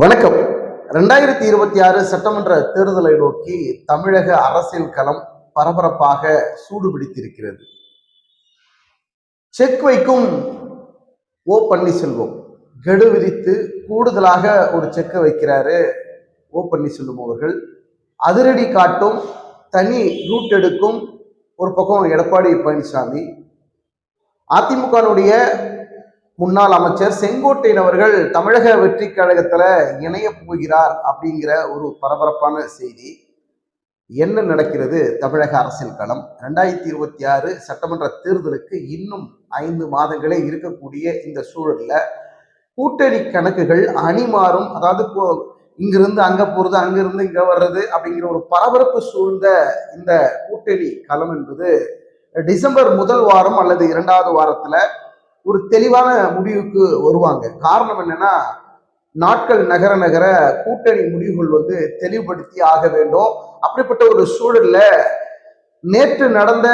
வணக்கம். ரெண்டாயிரத்தி இருபத்தி ஆறு சட்டமன்ற தேர்தலை நோக்கி தமிழக அரசியல் களம் பரபரப்பாக சூடு பிடித்திருக்கிறது செக் வைக்கும் ஓ பன்னீர்செல்வம். கெடு விதித்து கூடுதலாக ஒரு செக்கை வைக்கிறாரு ஓ பன்னீர்செல்வம் அவர்கள். அதிரடி காட்டும் தனி ரூட் எடுக்கும் ஒரு பக்கம் எடப்பாடி பழனிசாமி. அதிமுகனுடைய முன்னாள் அமைச்சர் செங்கோட்டையன் அவர்கள் தமிழக வெற்றி கழகத்துல இணைய போகிறார் அப்படிங்கிற ஒரு பரபரப்பான செய்தி. என்ன நடக்கிறது? தமிழக அரசியல் களம். ரெண்டாயிரத்தி இருபத்தி ஆறு சட்டமன்ற தேர்தலுக்கு இன்னும் ஐந்து மாதங்களே இருக்கக்கூடிய இந்த சூழல்ல கூட்டணி கணக்குகள் அணி மாறும் அதாவது இப்போ இங்கிருந்து அங்க போறது அங்கிருந்து இங்க வர்றது அப்படிங்கிற ஒரு பரபரப்பு சூழ்ந்த இந்த கூட்டணி களம் என்பது டிசம்பர் முதல் வாரம் அல்லது இரண்டாவது வாரத்துல ஒரு தெளிவான முடிவுக்கு வருவாங்க. காரணம் என்னன்னா நாட்கள் நகர நகர கூட்டணி முடிவுகள் வந்து தெளிவுபடுத்தி ஆக வேண்டும். அப்படிப்பட்ட ஒரு சூழல்ல நேற்று நடந்த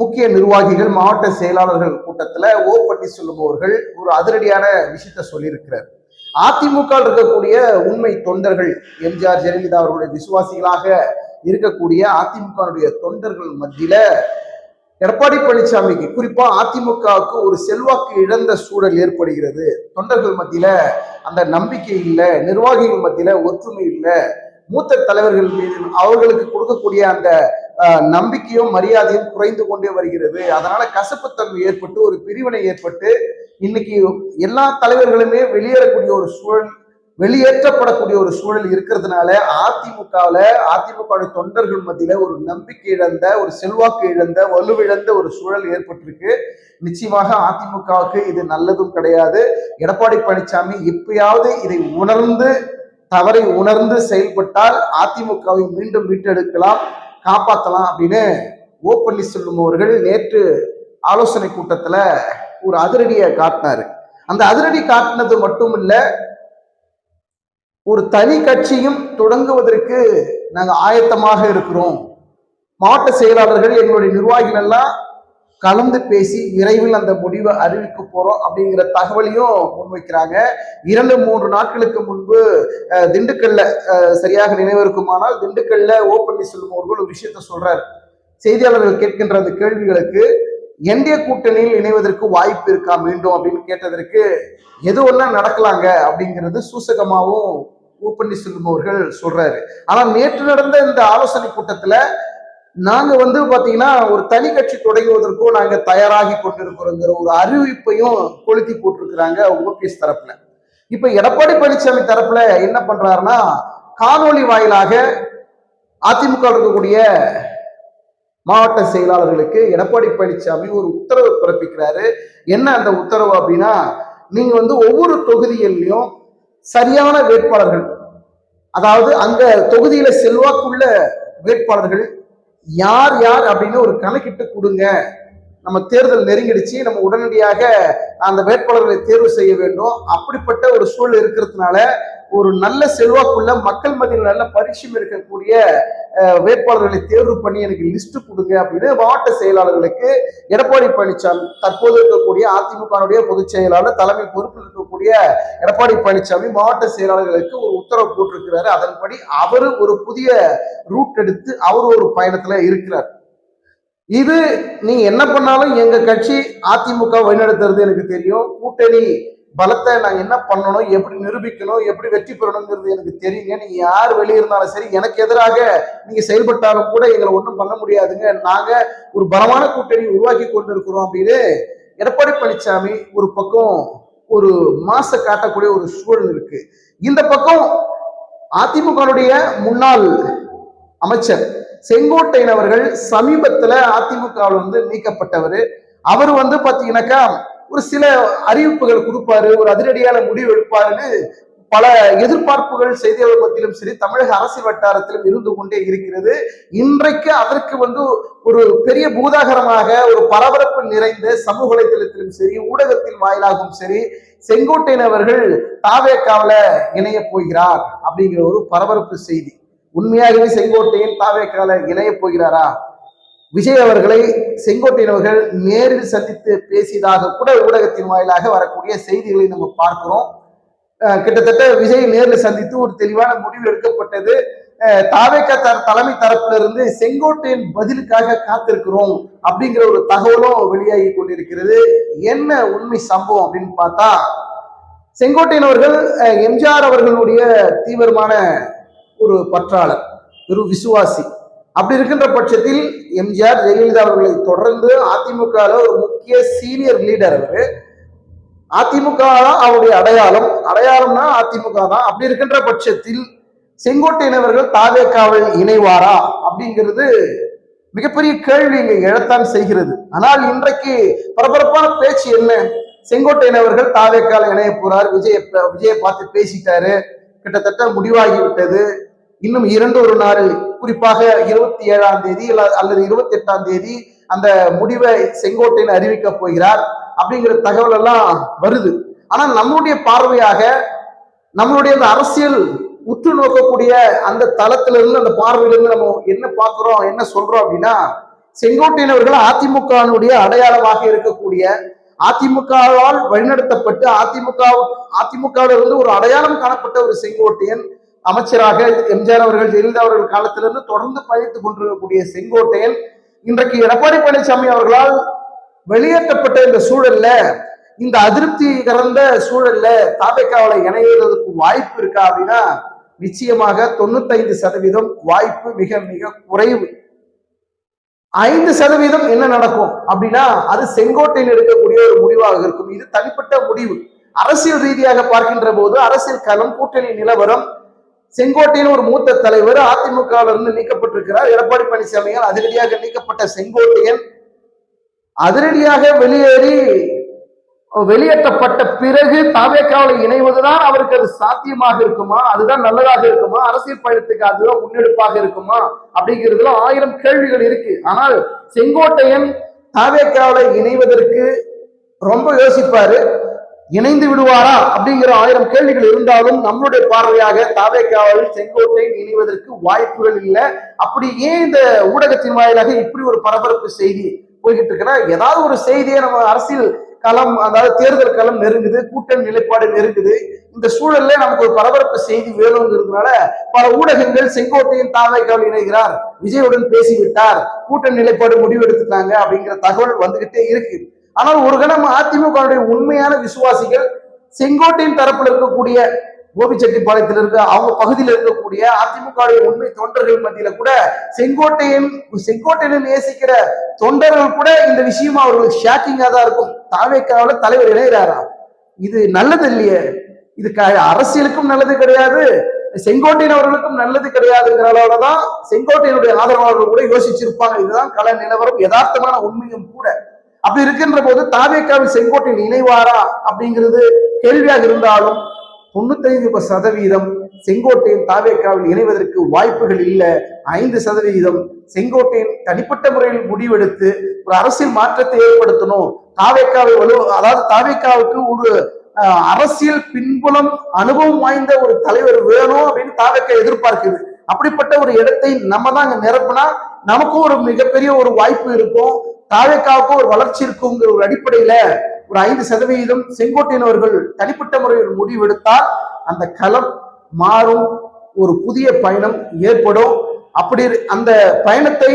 முக்கிய நிர்வாகிகள் மாவட்ட செயலாளர்கள் கூட்டத்துல ஓ பன்னீர்செல்வம் அவர்கள் ஒரு அதிரடியான விஷயத்த சொல்லியிருக்கிறார். அதிமுக இருக்கக்கூடிய உண்மை தொண்டர்கள் எம்ஜிஆர் ஜெயலலிதா அவர்களுடைய விசுவாசிகளாக இருக்கக்கூடிய அதிமுகவுடைய தொண்டர்கள் மத்தியில எடப்பாடி பழனிசாமிக்கு குறிப்பா அதிமுகவுக்கு ஒரு செல்வாக்கு இழந்த சூழல் ஏற்படுகிறது. தொண்டர்கள் மத்தியில அந்த நம்பிக்கை இல்லை நிர்வாகிகள் மத்தியில ஒற்றுமை இல்லை. மூத்த தலைவர்கள் மீது அவர்களுக்கு கொடுக்கக்கூடிய அந்த நம்பிக்கையும் மரியாதையும் குறைந்து கொண்டே வருகிறது. அதனால கசப்புத்தன்மை ஏற்பட்டு ஒரு பிரிவினை ஏற்பட்டு இன்னைக்கு எல்லா தலைவர்களுமே வெளியேறக்கூடிய ஒரு சூழல் வெளியேற்றப்படக்கூடிய ஒரு சூழல் இருக்கிறதுனால அதிமுகவில் அதிமுக தொண்டர்கள் மத்தியில ஒரு நம்பிக்கை இழந்த ஒரு செல்வாக்கு இழந்த வலுவிழந்த ஒரு சூழல் ஏற்பட்டிருக்கு. நிச்சயமாக அதிமுகவுக்கு இது நல்லதும் கிடையாது. எடப்பாடி பழனிசாமி எப்பயாவது இதை உணர்ந்து தவறை உணர்ந்து செயல்பட்டால் அதிமுகவை மீண்டும் மீட்டெடுக்கலாம் காப்பாற்றலாம் அப்படின்னு ஓ பன்னீர்செல்வம் அவர்கள் நேற்று ஆலோசனை கூட்டத்தில் ஒரு அதிரடியை காட்டினாரு. அந்த அதிரடி காட்டினது மட்டும் இல்லை ஒரு தனி கட்சியும் தொடங்குவதற்கு நாங்கள் ஆயத்தமாக இருக்கிறோம். மாவட்ட செயலாளர்கள் எங்களுடைய நிர்வாகிகள் எல்லாம் கலந்து பேசி விரைவில் அந்த முடிவை அறிவிக்க போறோம் அப்படிங்கிற தகவலையும் முன்வைக்கிறாங்க. இரண்டு மூன்று நாட்களுக்கு முன்பு திண்டுக்கல்ல சரியாக நினைவிருக்குமானால் திண்டுக்கல்ல ஓ பன்னீர்செல்வம் அவர்கள் ஒரு விஷயத்த சொல்றாரு. செய்தியாளர்கள் கேட்கின்ற அந்த கேள்விகளுக்கு என்டிஏ கூட்டணியில் இணைவதற்கு வாய்ப்பு இருக்கா மீண்டும் அப்படின்னு கேட்டதற்கு எது ஒண்ணா நடக்கலாங்க அப்படிங்கிறது சூசகமாகவும் ஓ பன்னீர்செல்வம் அவர்கள் சொல்றாரு. ஆனா நேற்று நடந்த இந்த ஆலோசனை கூட்டத்துல நாங்க வந்து பாத்தீங்கன்னா ஒரு தனி கட்சி தொடங்குவதற்கும் நாங்க தயாராகி கொண்டிருக்கிறோங்கிற ஒரு அறிவிப்பையும் கொளுத்தி போட்டிருக்கிறாங்க ஓபிஎஸ் தரப்புல. இப்ப எடப்பாடி பழனிசாமி தரப்புல என்ன பண்றாருன்னா காணொளி வாயிலாக அதிமுக இருக்கக்கூடிய மாவட்ட செயலாளர்களுக்கு எடப்பாடி பழனிசாமி ஒரு உத்தரவு பிறப்பிக்கிறாரு. என்ன அந்த உத்தரவு அப்படின்னா நீங்க வந்து ஒவ்வொரு தொகுதியிலையும் சரியான வேட்பாளர்கள் அதாவது அந்த தொகுதியில செல்வாக்குள்ள வேட்பாளர்கள் யார் யார் அப்படின்னு ஒரு கணக்கிட்டு கொடுங்க. நம்ம தேர்தல் நெருங்கிடுச்சு நம்ம உடனடியாக அந்த வேட்பாளர்களை தேர்வு செய்ய வேண்டும். அப்படிப்பட்ட ஒரு சூழல் இருக்கிறதுனால ஒரு நல்ல செல்வாக்குள்ள மக்கள் மத்தியில் நல்ல பரிசும் இருக்கக்கூடிய வேட்பாளர்களை தேர்வு பண்ணி எனக்கு லிஸ்ட் கொடுங்க அப்படின்னு மாவட்ட செயலாளர்களுக்கு எடப்பாடி பழனிசாமி தற்போது இருக்கக்கூடிய அதிமுகனுடைய பொதுச் செயலாளர் தலைமை பொறுப்பில் இருக்கக்கூடிய எடப்பாடி பழனிசாமி மாவட்ட செயலாளர்களுக்கு ஒரு உத்தரவு போட்டிருக்கிறாரு. அதன்படி அவரு ஒரு புதிய ரூட் எடுத்து அவர் ஒரு பயணத்துல இருக்கிறார். இது நீங்க என்ன பண்ணாலும் எங்க கட்சி அதிமுக வழிநடத்துறது எனக்கு தெரியும். கூட்டணி பலத்தை நான் என்ன பண்ணணும் எப்படி நிரூபிக்கணும் எப்படி வெற்றி பெறணுங்கிறது எனக்கு தெரியுங்க. நீங்க யார் வெளியே இருந்தாலும் சரி எனக்கு எதிராக நீங்க செயல்பட்டாலும் கூட எங்களை ஒன்றும் பண்ண முடியாதுங்க. நாங்க ஒரு பலமான கூட்டணி உருவாக்கி கொண்டு இருக்கிறோம் அப்படின்னு எடப்பாடி பழனிசாமி ஒரு பக்கம் ஒரு மாச காட்டக்கூடிய ஒரு சூழல் இருக்கு. இந்த பக்கம் அதிமுகவுடைய முன்னாள் அமைச்சர் செங்கோட்டையன் அவர்கள் சமீபத்துல அதிமுகவில் வந்து நீக்கப்பட்டவர். அவர் வந்து பாத்தீங்கன்னாக்கா ஒரு சில அறிவிப்புகள் கொடுப்பாரு ஒரு அதிரடியான முடிவு எடுப்பாருன்னு பல எதிர்பார்ப்புகள் செய்தியாளர் மத்தியிலும் சரி தமிழக அரசியல் வட்டாரத்திலும் இருந்து கொண்டே இருக்கிறது. இன்றைக்கு அதற்கு வந்து ஒரு பெரிய பூதாகரமாக ஒரு பரபரப்பு நிறைந்த சமூக வலைதளத்திலும் சரி ஊடகத்தின் வாயிலாகவும் சரி செங்கோட்டையன் அவர்கள் தாவேக்காவில இணைய போகிறார் அப்படிங்கிற ஒரு பரபரப்பு செய்தி. உண்மையாகவே செங்கோட்டையன் தாவேக்கால இணைய போகிறாரா? விஜய் அவர்களை செங்கோட்டையன் அவர்கள் நேரில் சந்தித்து பேசியதாக கூட ஊடகத்தின் வாயிலாக வரக்கூடிய செய்திகளை நம்ம பார்க்கிறோம். கிட்டத்தட்ட விஜய் நேரில் சந்தித்து ஒரு தெளிவான முடிவு எடுக்கப்பட்டது. தாவேக்க தலைமை தரப்புல இருந்து பதிலுக்காக காத்திருக்கிறோம் அப்படிங்கிற ஒரு தகவலும் வெளியாகி கொண்டிருக்கிறது. என்ன உண்மை சம்பவம் அப்படின்னு பார்த்தா செங்கோட்டையன் அவர்கள் எம்ஜிஆர் அவர்களுடைய தீவிரமான ஒரு பற்றாளர் ஒரு விசுவாசி. அப்படி இருக்கின்ற பட்சத்தில் எம்ஜிஆர் ஜெயலலிதா அவர்களை தொடர்ந்து அதிமுக ஒரு முக்கிய சீனியர் லீடர் அவரு. அதிமுக தான் அவருடைய அடையாளம். அடையாளம்னா அதிமுக தான். அப்படி இருக்கின்ற பட்சத்தில் செங்கோட்டையினவர்கள் தாவேக்காவில் இணைவாரா? அப்படிங்கிறது மிகப்பெரிய கேள்வி இங்க எழத்தான் செய்கிறது. ஆனால் இன்றைக்கு பரபரப்பான பேச்சு என்ன? செங்கோட்டையினவர்கள் தாவேக்கால இணைய போறார். விஜய விஜயை பார்த்து பேசிட்டாரு. கிட்டத்தட்ட முடிவாகிவிட்டது. இன்னும் இரண்டு ஒரு நாள் குறிப்பாக இருபத்தி ஏழாம் தேதி அல்லது இருபத்தி எட்டாம் தேதி அந்த முடிவை செங்கோட்டையன் அறிவிக்க போகிறார் அப்படிங்கிற தகவல் எல்லாம் வருது. ஆனா நம்முடைய பார்வையாக நம்மளுடைய அந்த அரசியல் உற்று நோக்கக்கூடிய அந்த தளத்துல இருந்து அந்த பார்வையிலிருந்து நம்ம என்ன பார்க்கிறோம் என்ன சொல்றோம் அப்படின்னா செங்கோட்டையன் அவர்கள் அதிமுகவினுடைய அடையாளமாக இருக்கக்கூடிய அதிமுகவால் வழிநடத்தப்பட்டு அதிமுக அதிமுகவிலிருந்து ஒரு அடையாளம் காணப்பட்ட ஒரு செங்கோட்டையன் அமைச்சராக எம்ஜிஆர் அவர்கள் ஜெயலலிதா அவர்கள் காலத்திலிருந்து தொடர்ந்து பயணித்துக் கொண்டிருக்கக்கூடிய செங்கோட்டையன் இன்றைக்கு எடப்பாடி பழனிசாமி அவர்களால் வெளியேற்றப்பட்ட இந்த சூழல்ல இந்த அதிருப்தி கலந்த சூழல்ல தாபேக்காவில இணைவதற்கு வாய்ப்பு இருக்கா அப்படின்னா நிச்சயமாக தொண்ணூத்தைந்து சதவீதம் வாய்ப்பு மிக மிக குறைவு. ஐந்து சதவீதம் என்ன நடக்கும் அப்படின்னா அது செங்கோட்டையில் எடுக்கக்கூடிய ஒரு முடிவாக இருக்கும். இது தனிப்பட்ட முடிவு. அரசியல் ரீதியாக பார்க்கின்ற போது அரசியல் களம் கூட்டணி நிலவரம் செங்கோட்டையின் ஒரு மூத்த தலைவர் அதிமுகவில் இருந்து நீக்கப்பட்டிருக்கிறார். எடப்பாடி பழனிசாமியால் அதிரடியாக நீக்கப்பட்ட செங்கோட்டையன் அதிரடியாக வெளியேறி வெளியேற்றப்பட்ட பிறகு தாவேக்காவில் இணைவதுதான் அவருக்கு அது சாத்தியமாக இருக்குமா? அதுதான் நல்லதாக இருக்குமா? அரசியல் பயணத்துக்கு அதுதான் முன்னெடுப்பாக இருக்குமா? அப்படிங்கிறதுல ஆயிரம் கேள்விகள் இருக்கு. ஆனால் செங்கோட்டையன் தாவேக்காவில் இணைவதற்கு ரொம்ப யோசிப்பாரு. இணைந்து விடுவாரா அப்படிங்கிற ஆயிரம் கேள்விகள் இருந்தாலும் நம்மளுடைய பார்வையாக தாவேக்காவில் செங்கோட்டை இணைவதற்கு வாய்ப்புகள் இல்லை. அப்படி ஏன் இந்த ஊடகத்தின் வாயிலாக இப்படி ஒரு பரபரப்பு செய்தி போய்கிட்டு இருக்குன்னா ஏதாவது ஒரு செய்தியை நம்ம அரசியல் களம் அதாவது தேர்தல் களம் நெருங்குது கூட்டணி நிலைப்பாடு நெருங்குது. இந்த சூழல்ல நமக்கு ஒரு பரபரப்பு செய்தி வேணுங்கிறதுனால பல ஊடகங்கள் செங்கோட்டையின் தாவைக்கால் இணைகிறார். விஜயுடன் பேசிவிட்டார். கூட்டணி நிலைப்பாடு முடிவெடுத்துட்டாங்க அப்படிங்கிற தகவல் வந்துகிட்டே இருக்கு. ஆனால் ஒரு கணம் அதிமுகவுடைய உண்மையான விசுவாசிகள் செங்கோட்டையின் தரப்பில் இருக்கக்கூடிய கோபிச்செட்டிப்பாளையத்தில் இருக்க அவங்க பகுதியில் இருக்கக்கூடிய அதிமுகவுடைய உண்மை தொண்டர்கள் மத்தியில கூட செங்கோட்டையன் செங்கோட்டையன் நேசிக்கிற தொண்டர்கள் கூட இந்த விஷயம் அவர்களுக்கு ஷாக்கிங்கா தான் இருக்கும். தாவேக்காவில தலைவர் இணைகிறாரா? இது நல்லது இல்லையே. இது க- அரசியலுக்கும் நல்லது கிடையாது. செங்கோட்டையன் அவர்களுக்கும் நல்லது அளவுல தான் செங்கோட்டையனுடைய ஆதரவாளர்கள் கூட யோசிச்சிருப்பாங்க. இதுதான் கல நிலவரம். யதார்த்தமான உண்மையும் கூட. அப்படி இருக்கின்ற போது தாவேக்காவில் செங்கோட்டையில் இணைவாரா அப்படிங்கிறது கேள்வியாக இருந்தாலும் தொண்ணூத்தைந்து சதவீதம் செங்கோட்டையன் தாவேக்காவில் இணைவதற்கு வாய்ப்புகள் இல்லை. ஐந்து சதவீதம் செங்கோட்டையன் தனிப்பட்ட முறையில் முடிவெடுத்து ஒரு அரசியல் மாற்றத்தை ஏற்படுத்தணும். தாவேக்காவை வலு அதாவது தாவேக்காவுக்கு ஒரு அஹ், அரசியல் பின்புலம் அனுபவம் வாய்ந்த ஒரு தலைவர் வேணும் அப்படின்னு தாவேக்கா எதிர்பார்க்குது. அப்படிப்பட்ட ஒரு இடத்தை நம்ம தான் அங்க நிரப்புனா நமக்கும் ஒரு மிகப்பெரிய ஒரு வாய்ப்பு இருக்கும். தாவேக்காவுக்கும் ஒரு வளர்ச்சி இருக்குங்கிற ஒரு அடிப்படையில ஒரு ஐந்து சதவீதம் செங்கோட்டையினர்கள் தனிப்பட்ட முறையில் முடிவெடுத்தால் அந்த களம் மாறும் ஒரு புதிய பயணம் ஏற்படும். அப்படி அந்த பயணத்தை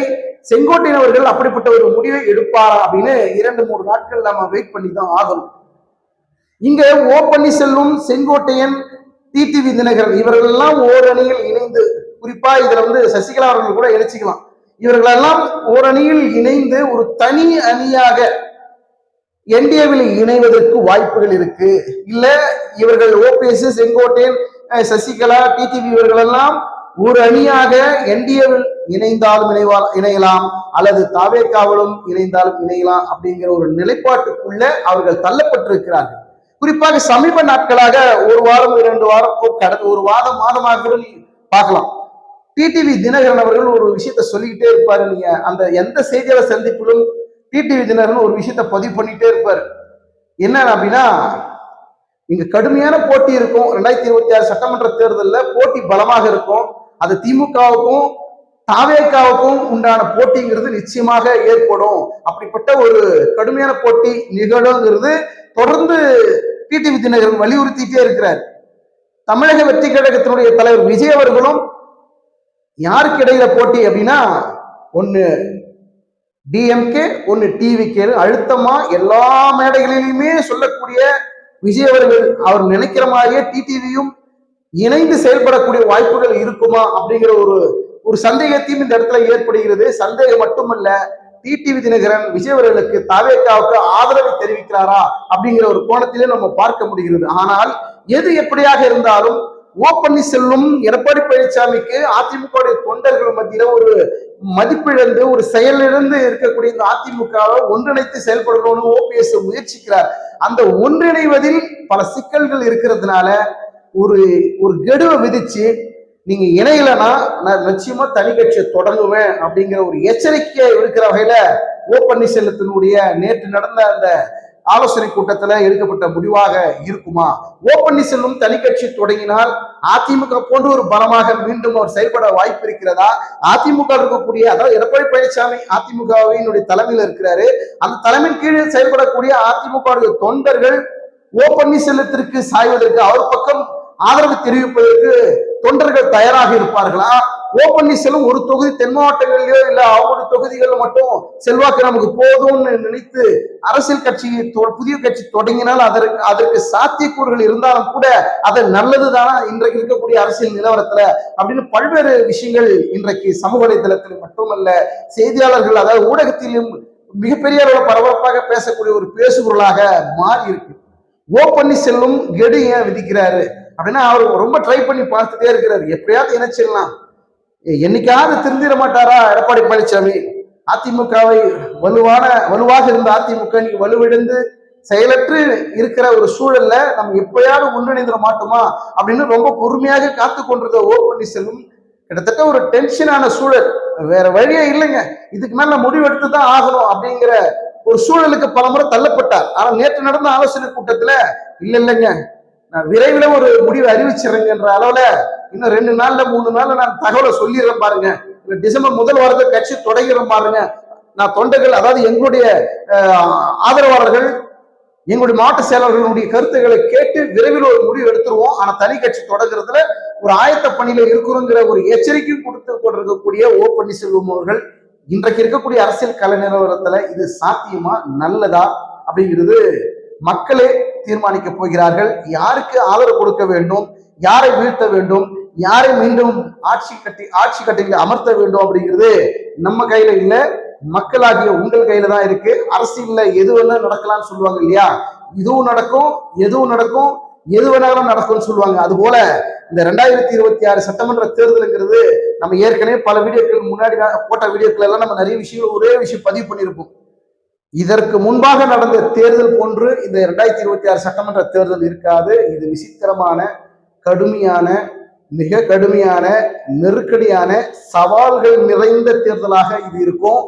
செங்கோட்டையினவர்கள் அப்படிப்பட்ட ஒரு முடிவை எடுப்பாரா அப்படின்னு இரண்டு மூணு நாட்கள் நம்ம வெயிட் பண்ணி தான் ஆகணும். இங்க ஓ பன்னீர்செல்வம் செங்கோட்டையன் டிடிவி தினகரன் இவர்கள் எல்லாம் ஓரணியில் இணைந்து குறிப்பா இதுல வந்து சசிகலா அவர்கள் கூட இணைச்சிக்கலாம். இவர்களெல்லாம் ஓரணியில் இணைந்து ஒரு தனி அணியாக என்டிஏவில் இணைவதற்கு வாய்ப்புகள் இருக்கு. இல்ல இவர்கள் ஓபிஎஸ் செங்கோட்டையன் சசிகலா டிடிவி இவர்கள் எல்லாம் ஒரு அணியாக என்டிஏவில் இணைந்தாலும் இணைவா இணையலாம் அல்லது தாவேக்காவிலும் இணைந்தாலும் இணையலாம் அப்படிங்கிற ஒரு நிலைப்பாட்டுக்குள்ள அவர்கள் தள்ளப்பட்டிருக்கிறார்கள். குறிப்பாக சமீப நாட்களாக ஒரு வாரம் இரண்டு வாரம் கடந்த ஒரு வாரம் மாதமாக பார்க்கலாம். டிடிவி தினகரன் அவர்கள் ஒரு விஷயத்த சொல்லிக்கிட்டே இருப்பாரு நீங்க. அந்த எந்த செய்தியாளர் சந்திப்பிலும் டிடிவி தினகரன் ஒரு விஷயத்த பதிவு பண்ணிட்டே இருப்பாரு. என்ன அப்படின்னா இங்க கடுமையான போட்டி இருக்கும். ரெண்டாயிரத்தி இருபத்தி ஆறு சட்டமன்ற தேர்தலில் போட்டி பலமாக இருக்கும். அது திமுகவுக்கும் தாவேக்காவுக்கும் உண்டான போட்டிங்கிறது நிச்சயமாக ஏற்படும். அப்படிப்பட்ட ஒரு கடுமையான போட்டி நிகழுங்கிறது தொடர்ந்து டிடிவி தினகரன் வலியுறுத்திட்டே இருக்கிறார். தமிழக வெற்றி கழகத்தினுடைய தலைவர் விஜய் அவர்களும் யாருக்கு இடையில போட்டி அப்படின்னா ஒன்று டிஎம்கே ஒன்னு டிவிகே அழுத்தமா எல்லா மேடைகளிலுமே சொல்லக்கூடிய விஜய் அவர்கள் அவர் நினைக்கிற மாதிரியே டிடிவியும் இணைந்து செயல்படக்கூடிய வாய்ப்புகள் இருக்குமா அப்படிங்கிற ஒரு ஒரு சந்தேகத்தையும் இந்த இடத்துல ஏற்படுகிறது. சந்தேகம் மட்டுமல்ல டிடிவி தினகரன் விஜய் அவர்களுக்கு தாவேக்காவுக்கு ஆதரவை தெரிவிக்கிறாரா அப்படிங்கிற ஒரு கோணத்திலே நம்ம பார்க்க முடிகிறது. ஆனால் எது எப்படியாக இருந்தாலும் ஓ பன்னீர்செல்வம் எடப்பாடி பழனிசாமிக்கு அதிமுக தொண்டர்கள் மத்தியில ஒரு மதிப்பிழந்து ஒரு செயலிழந்து இருக்கக்கூடிய இந்த அதிமுகவை ஒன்றிணைத்து செயல்படணும்னு ஓபிஎஸ் முயற்சிக்கிறார். அந்த ஒன்றிணைவதில் பல சிக்கல்கள் இருக்கிறதுனால ஒரு ஒரு கெடுவை விதிச்சு நீங்க இணையலன்னா நான் நிச்சயமா தனி கட்சியை தொடங்குவேன் அப்படிங்கிற ஒரு எச்சரிக்கையை இருக்கிற வகையில ஓ பன்னீர்செல்வத்தினுடைய நேற்று நடந்த அந்த ஆலோசனை கூட்டத்துல எடுக்கப்பட்ட முடிவாக இருக்குமா? ஓ பன்னீர்செல்வம் தனி கட்சி தொடங்கினால் அதிமுக போன்ற ஒரு பலமாக மீண்டும் அவர் செயல்பட வாய்ப்பு இருக்கிறதா? அதிமுக இருக்கக்கூடிய அதாவது எடப்பாடி பழனிசாமி அதிமுகவினுடைய தலைமையில் இருக்கிறாரு. அந்த தலைமையின் கீழே செயல்படக்கூடிய அதிமுக தொண்டர்கள் ஓ பன்னீர்செல்வத்திற்கு சாய்வதற்கு அவர் பக்கம் ஆதரவு தெரிவிப்பதற்கு தொண்டர்கள் தயாராக இருப்பார்களா? ஓ பன்னீர்செல்வம் ஒரு தொகுதி தென் மாவட்டங்களிலோ இல்ல அவங்களுடைய தொகுதிகளில் மட்டும் செல்வாக்கு நமக்கு போதும்னு நினைத்து அரசியல் கட்சி தொ- புதிய கட்சி தொடங்கினால் அதற்கு அதற்கு சாத்தியக்கூறுகள் இருந்தாலும் கூட அது நல்லதுதானா? இன்றைக்கு இருக்கக்கூடிய அரசியல் நிலவரத்துல அப்படின்னு பல்வேறு விஷயங்கள் இன்றைக்கு சமூக வலைதளத்தில் மட்டுமல்ல செய்தியாளர்கள் அதாவது ஊடகத்திலும் மிகப்பெரிய அளவில் பரபரப்பாக பேசக்கூடிய ஒரு பேசுபொருளாக மாறி இருக்கு ஓ பன்னீர்செல்வம் கெடு ஏன் விதிக்கிறாரு? அப்படின்னா அவர் ரொம்ப ட்ரை பண்ணி பார்த்துட்டே இருக்கிறார். எப்படியாவது இணைச்சிடலாம். என்னைக்காவது திருந்திட மாட்டாரா? எடப்பாடி பழனிசாமி அதிமுகவை வலுவான வலுவாக இருந்த அதிமுக நீ வலுவிழந்து செயலற்று இருக்கிற ஒரு சூழல்ல நம்ம எப்பயாவது ஒன்றிணைந்துட மாட்டோமா? அப்படின்னு ரொம்ப பொறுமையாக காத்து கொண்டிருந்த ஓ பன்னீர்செல்வம் கிட்டத்தட்ட ஒரு டென்ஷனான சூழல். வேற வழியே இல்லைங்க. இதுக்கு மேல முடிவெடுத்து முடிவு எடுத்து தான் ஆகணும் அப்படிங்கிற ஒரு சூழலுக்கு பலமுறை தள்ளப்பட்டார். ஆனா நேற்று நடந்த ஆலோசனை கூட்டத்துல இல்ல இல்லைங்க. நான் விரைவில் ஒரு முடிவை அறிவிச்சிடுறேங்கன்ற அளவில் இன்னும் ரெண்டு நாள்ல மூணு நாள்ல நான் தகவலை சொல்லிடுறேன் பாருங்க. டிசம்பர் முதல் வாரத்தை கட்சி தொடங்கிறேன் பாருங்க. நான் தொண்டர்கள் அதாவது எங்களுடைய ஆதரவாளர்கள் எங்களுடைய மாவட்ட செயலாளர்களுடைய கருத்துக்களை கேட்டு விரைவில் ஒரு முடிவு எடுத்துருவோம். ஆனால் தனி கட்சி தொடங்குறதுல ஒரு ஆயத்த பணியில இருக்கிறோங்கிற ஒரு எச்சரிக்கையும் கொடுத்து கொண்டிருக்கக்கூடிய ஓ பன்னீர்செல்வம் அவர்கள் இன்றைக்கு இருக்கக்கூடிய அரசியல் கலை நிலவரத்துல இது சாத்தியமா? நல்லதா? அப்படிங்கிறது மக்களே தீர்மானிக்க போகிறார்கள். யாருக்கு ஆதரவு கொடுக்க வேண்டும்? யாரை வீழ்த்த வேண்டும்? யாரை மீண்டும் ஆட்சி கட்டி ஆட்சி கட்டில அமர்த்த வேண்டும் அப்படிங்கிறது நம்ம கையில இல்ல. மக்களாகிய உங்கள் கையில தான் இருக்கு. அரசியல்ல எது வேணா நடக்கலாம்னு சொல்லுவாங்க இல்லையா? இதுவும் நடக்கும் எதுவும் நடக்கும் எது வேணாலும் நடக்கும்னு சொல்லுவாங்க. அது போல இந்த ரெண்டாயிரத்தி இருபத்தி ஆறு சட்டமன்ற தேர்தலுங்கிறது நம்ம ஏற்கனவே பல வீடியோக்கள் முன்னாடி நான் போட்ட வீடியோக்கள் எல்லாம் நம்ம நிறைய விஷயங்கள் ஒரே விஷயம் பதிவு பண்ணியிருப்போம். இதற்கு முன்பாக நடந்த தேர்தல் போன்று இந்த ரெண்டாயிரத்தி இருபத்தி ஆறு சட்டமன்ற தேர்தல் இருக்காது. இது விசித்திரமான கடுமையான மிக கடுமையான நெருக்கடியான சவால்கள் நிறைந்த தேர்தலாக இது இருக்கும்.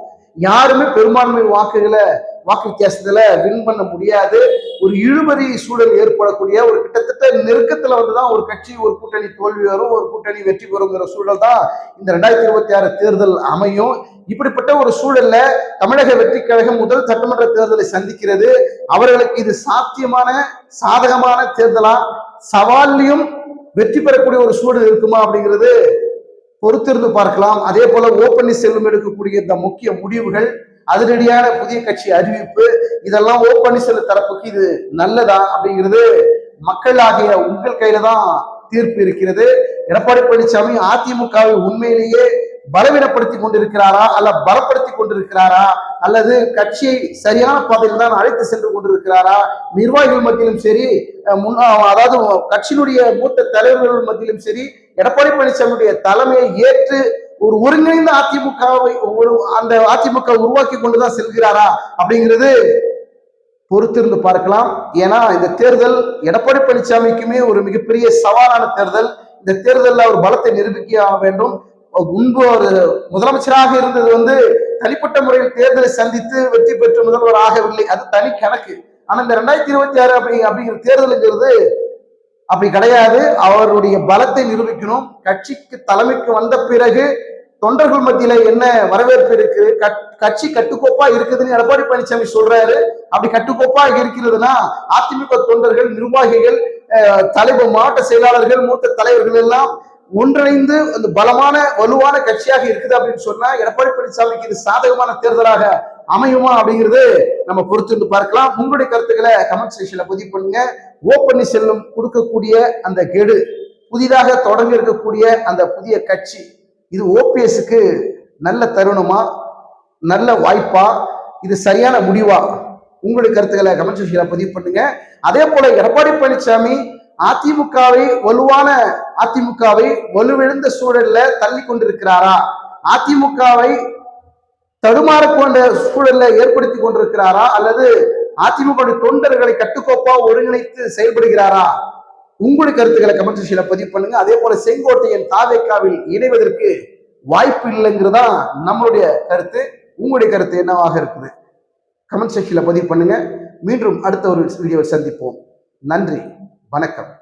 யாருமே பெரும்பான்மை வாக்குகளை வாக்கு வித்தியாசத்துல வின் பண்ண முடியாது. ஒரு இழுபறி சூழல் ஏற்படக்கூடிய ஒரு கிட்டத்தட்ட நெருக்கத்துல வந்துதான் ஒரு கட்சி ஒரு கூட்டணி தோல்வி வரும் ஒரு கூட்டணி வெற்றி பெறுங்கிற சூழல் தான் இந்த ரெண்டாயிரத்தி இருபத்தி ஆறு தேர்தல் அமையும். இப்படிப்பட்ட ஒரு சூழல்ல தமிழக வெற்றி கழகம் முதல் சட்டமன்ற தேர்தலை சந்திக்கிறது. அவர்களுக்கு இது சாத்தியமான சாதகமான தேர்தலா? சவால்லையும் வெற்றி பெறக்கூடிய ஒரு சூழல் இருக்குமா அப்படிங்கிறது பொறுத்திருந்து பார்க்கலாம். அதே போல ஓ பன்னீர்செல்வம் எடுக்கக்கூடிய இந்த முக்கிய முடிவுகள் அதிரடியான புதிய கட்சி அறிவிப்பு இதெல்லாம் ஓ பன்னீர்செல்வம் தரப்புக்கு இது நல்லதா அப்படிங்கிறது மக்களாகிய உங்கள் கையில தான் தீர்ப்பு இருக்கிறது. எடப்பாடி பழனிசாமி அதிமுகவை உண்மையிலேயே பலவீனப்படுத்தி கொண்டிருக்கிறாரா அல்ல பலப்படுத்தி கொண்டிருக்கிறாரா அல்லது கட்சியை சரியான பாதையில் தான் அழைத்து சென்று கொண்டிருக்கிறாரா? நிர்வாகிகள் மத்தியிலும் சரி முன்னா அதாவது கட்சியினுடைய மூத்த தலைவர்கள் மத்தியிலும் சரி எடப்பாடி பழனிசாமியுடைய தலைமையை ஏற்று ஒரு ஒருங்கிணைந்த அதிமுகவை ஒரு அந்த அதிமுக உருவாக்கி கொண்டுதான் செல்கிறாரா அப்படிங்கிறது பொறுத்திருந்து பார்க்கலாம். ஏன்னா இந்த தேர்தல் எடப்பாடி பழனிசாமிக்குமே ஒரு மிகப்பெரிய சவாலான தேர்தல். இந்த தேர்தலில் அவர் பலத்தை நிரூபிக்க வேண்டும். முன்பு ஒரு முதலமைச்சராக இருந்தது வந்து தனிப்பட்ட முறையில் தேர்தலை சந்தித்து வெற்றி பெற்று முதல்வர் ஆகவில்லை அது தனி கணக்கு. ஆனா இந்த ரெண்டாயிரத்தி இருபத்தி ஆறு அப்படி அப்படிங்கிற தேர்தலுங்கிறது அப்படி கிடையாது. அவருடைய பலத்தை நிரூபிக்கணும். கட்சிக்கு தலைமைக்கு வந்த பிறகு தொண்டர்கள் மத்தியில என்ன வரவேற்பு இருக்கு? கட்- கட்சி கட்டுக்கோப்பா இருக்குதுன்னு எடப்பாடி பழனிசாமி சொல்றாரு. அப்படி கட்டுக்கோப்பா இருக்கிறதுனா அதிமுக தொண்டர்கள் நிர்வாகிகள் தலைவர் மாவட்ட செயலாளர்கள் மூத்த தலைவர்கள் எல்லாம் ஒன்றிணைந்து அந்த பலமான வலுவான கட்சியாக இருக்குது அப்படின்னு சொன்னா எடப்பாடி பழனிசாமிக்கு இது சாதகமான தேர்தலாக அமையுமா அப்படிங்கிறது நம்ம பொறுத்திருந்து பார்க்கலாம். உங்களுடைய கருத்துக்களை கமெண்ட் செக்ஷன்ல பதிவு பண்ணுங்க. ஓ பன்னீர்செல்வம் கொடுக்கக்கூடிய அந்த கெடு புதிதாக தொடங்க இருக்கக்கூடிய அந்த புதிய கட்சி இது ஓபிஎஸ்க்கு நல்ல தருணமா? நல்ல வாய்ப்பா? இது சரியான முடிவா? உங்களுடைய கருத்துக்களை கமெண்ட் செக்ஷன்ல பதிவு பண்ணுங்க. அதே போல எடப்பாடி பழனிசாமி அதிமுகவை வலுவான அதிமுகவை வலுவிழந்த சூழல்ல தள்ளி கொண்டிருக்கிறாரா? அதிமுகவை தடுமாறக்கொண்ட சூழலை சூழல்ல ஏற்படுத்தி கொண்டிருக்கிறாரா? அல்லது அதிமுக தொண்டர்களை கட்டுக்கோப்பா ஒருங்கிணைத்து செயல்படுகிறாரா? உங்களுடைய கருத்துக்களை கமெண்ட் செக்ஷன்ல பதிவு பண்ணுங்க. அதே போல செங்கோட்டையன் தாவேக்காவில் இணைவதற்கு வாய்ப்பு இல்லைங்கிறதா நம்மளுடைய கருத்து. உங்களுடைய கருத்து என்னவாக இருக்குது? கமெண்ட் செக்ஷன்ல பதிவு பண்ணுங்க. மீண்டும் அடுத்த ஒரு வீடியோவில் சந்திப்போம். நன்றி. வணக்கம்.